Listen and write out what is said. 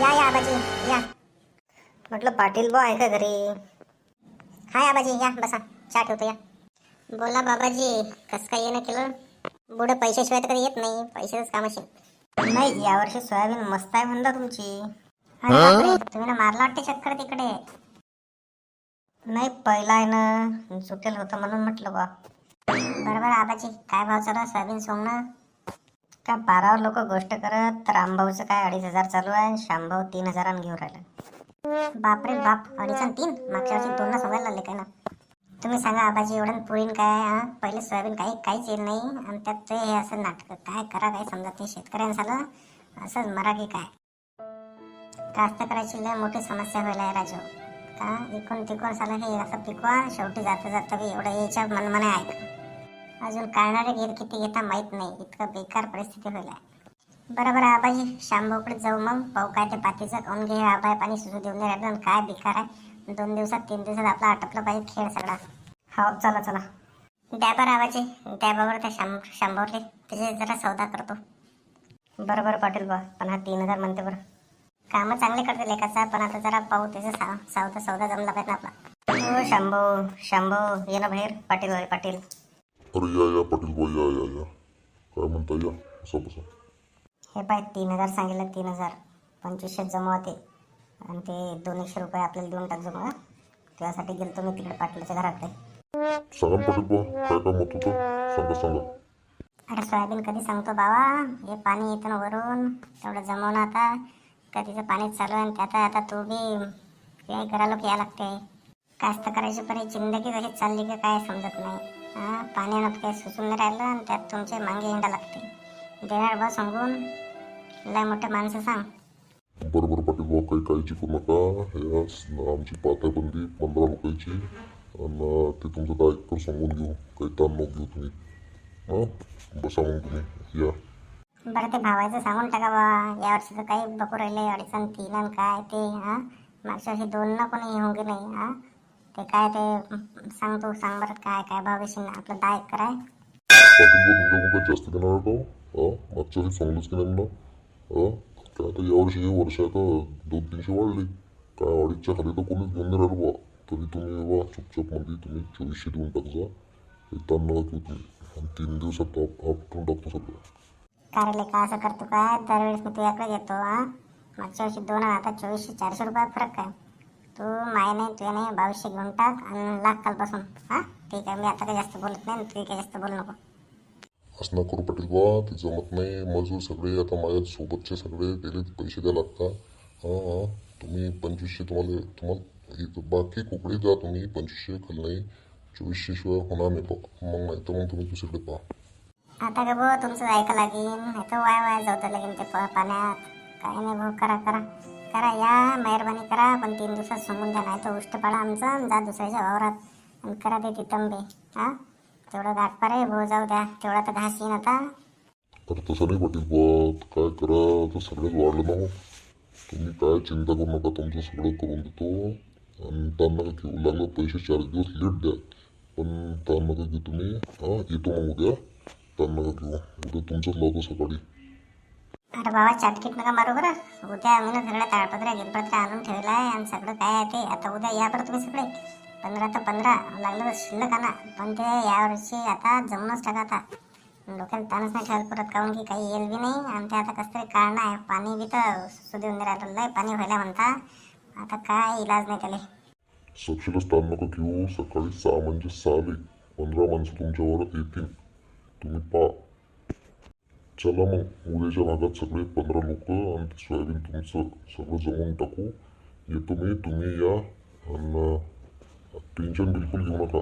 या या आबाजी या. म्हटलं पाटील बा आहे का घरी? हाय आबाजी या बसा. चहा ठेवतो या. बोला बाबाजी कसं काय येणं केलं? बुडं पैशाशिवाय तर कधी येत नाही पैशाच काम असेल. नाही यावर्षी सोयाबीन मस्त आहे म्हणता तुमची. अरे बापरे तुम्ही ना मारला वाटते चक्कर तिकडे. नाही पहिला आहे ना सुटेल होतं म्हणून म्हटलं बा बरोबर आबाजी काय भाव चालू आहे? सोयाबीन सोंगणं? का बारावर लोक गोष्ट करत रामभाऊचं काय अडीच हजार चालू आहे शांभाऊ तीन हजारानं घेऊन राहिला. बापरे बाप अडीच आणि तीन? मागच्या वर्षी दोनला सांगायला लागले काय ना? तुम्ही सांगा आबाजी एवढं पुरीन काय पहिले सोयाबीन काही काहीच येत नाही आणि त्यात ते हे असं नाटक काय करा काय समजत नाही शेतकऱ्यांना झालं असंच मरा की काय कास्तकऱ्याची लय मोठी समस्या व्हायला आहे राजू. का? इकून तिकून साला हे असं पिकवा शेवटी जाता जाता बी एवढं याच्या मनमने ऐका अजून काढणारे घेत किती घेता माहीत नाही. इतकं बेकार परिस्थिती होईल बरोबर आबाजी. शांभाऊकडे जाऊ मग. पाहू काय ते पाठीचं काऊन घे. आबाय पाणी सुरू देऊन नाही राहिलं काय बेकार आहे. दोन दिवसात तीन दिवसात आपला आटपला पाहिजे खेळ सगळा. हो चला चला. डॅबर आबाजी. डॅबावर त्या शां शांभावरले त्याचे जरा सौदा करतो. बरं बरं पाटील बा. पण हा तीन हजार म्हणते बरं. कामं चांगले करते लेखाचा पण आता जरा पाहू त्याचा सा सौदा सौदा जमला पाहिजे ना आपला. हो शांभो शांभो ये ना बाहेर. पाटील पाटील. अरे या या पाटील भाऊ या या या. काय म्हणता या. बसा बसा. हे पाय तीन हजार सांगितलं तीन हजार. पंचवीसशे जमा होते आणि ते दोन एकशे रुपये आपल्याला देऊन टाक जमा त्यासाठी गेलतो मी तिकडे पाटलाच्या घराकडे. सांगा ना पाटील भाऊ काय काम होत होतं? सांगा सांगा. अरे सोयाबीन कधी सांगतो बाबा हे पाणी येतं ना वरून तेवढं जमवणं आता. कधीचं पाणी चालू आहे आणि त्यात आता तू बी काय करायला की या लागते. कास्त करायची पण ही जिंदगी कशी चालली की काय समजत नाही. हा पाण्यानं काही सुचून नाही राहिलं आणि त्यात तुमचे मागे हिंडा लागते. देणार बा सांगून लय मोठे माणसं सांग. बरं बरं पाटील भाऊ काही काळजी करू नका. हे आमची पाताबंदी पंधरा रुपयाची आणि ते तुमचं दहा एकर सांगून घेऊ. काही ताण नको घेऊ तुम्ही. हां? बसा मग तुम्ही. या. बरं ते भावायचं सांगून टाका बा यावर्षी तर काही बकू राहिले अडीचण तीन आणि काय ते हा? मागच्या वर्षी दोन ना कोणी येऊन गेले नाही हा? ते काय ते सांग तू सांग बरं काय काय भाव घेशील आपलं पाटील भाऊ तुमच्या काही जास्त देणार का हां? मागच्या वेळी चांगलंच की नाही काय आता यावर्षी वर्ष आता दोन तीनशे वाढले. काय अडीचच्या खाली तर कोणीच घेऊन नाही राहिलं बा तरी तुम्ही बा चुपचापमध्ये तुम्ही चोवीसशे देऊन टाकजा. ताण नका घेऊ तुम्ही आणि तीन दिवसात आप- आपटून टाकतो सगळं. कार्यालय का असं करतो काय? दरवेळेस मी तुझ्याकडे येतो हा? मागच्या वर्षी दोन आता चोवीसशे चारशे रुपये फरक काय तू माय नाही तुझ्या नाही बावीसशे घेऊन टाक आणि लाख कालपासून. हा? ठीक आहे मी आता काही जास्त बोलत नाही तू काही जास्त बोलू नको. असं नका करू पाटील बा ते जमत नाही. मजूर सगळे आता माझ्या सोबतचे सगळे दिले पैसे द्या लागतात हां हां. तुम्ही पंचवीसशे तुम्हाला तुम्हाला बाकी कुकडे द्या तुम्ही. पंचवीसशे खाली नाही चोवीसशे शिवाय होणार नाही बा मग नाही तर मग तुम्ही दुसरीकडे पहा. आता का भाऊ तुमचं ऐका लागेल नाही तर वाय वाय जाऊ लागेल ते पाण्यात. काय नाही भाऊ करा करा. करा या मेहरबानी करा पण तीन दिवसात सांगून द्या नाही तर उष्ट पाडा आमचा जा दुसऱ्याच्या वावरात आणि करा ते तितंबे हा? तेवढं गाठपार आहे भाऊ जाऊ द्या तेवढा तर घास येईन आता. तर तसं नाही पाटील बात काय करा आता सगळंच वाढलं ना हो. तुम्ही काय चिंता करू नका तुमचं सगळं करून देतो. आणि त्यांना काय घेऊ लागलं पैसे चार दिवस लेट द्या. पण त्यांना काय घेऊ तुम्ही हां येतो मग उद्या. त्यांना काय घेऊ. उद्या तुमचंच लावतो सकाळी. अरे बाबा चाटकीट नका मारू बरं. उद्या आम्ही ना सगळ्या ताळपत्र गिरपत्र्या आणून ठेवलं आहे आणि सगळं काय आहे ते. आता उद्या या बरं तुम्ही सगळे. पंधरा तर पंधरा. लागलं तर शिल्लक आणा. पण ते यावर्षी आता जमूनच टाका आता. डोक्याला ताणच नाही ठेवायला परत. काहून की काही येईल बी नाही. आणि ते आता कसं तरी कारण आहे. पाणी बी तर सुदेऊन नाही राहिलं. लय पाणी व्हायला म्हणता. आता काय इलाज नाही त्याला. सक्षीलच स्थान नका घेऊ. सकाळी सहा म्हणजे सहा पंधरा माणसं तुमच्यावर येतील. तुम्ही पा चला मग उद्याच्या भागात सगळे पंधरा लोक आणि सोयाबीन तुमचं सगळं जमवून टाकू. येतो मी तुम्ही या आणि टेन्शन बिलकुल घेऊ नका.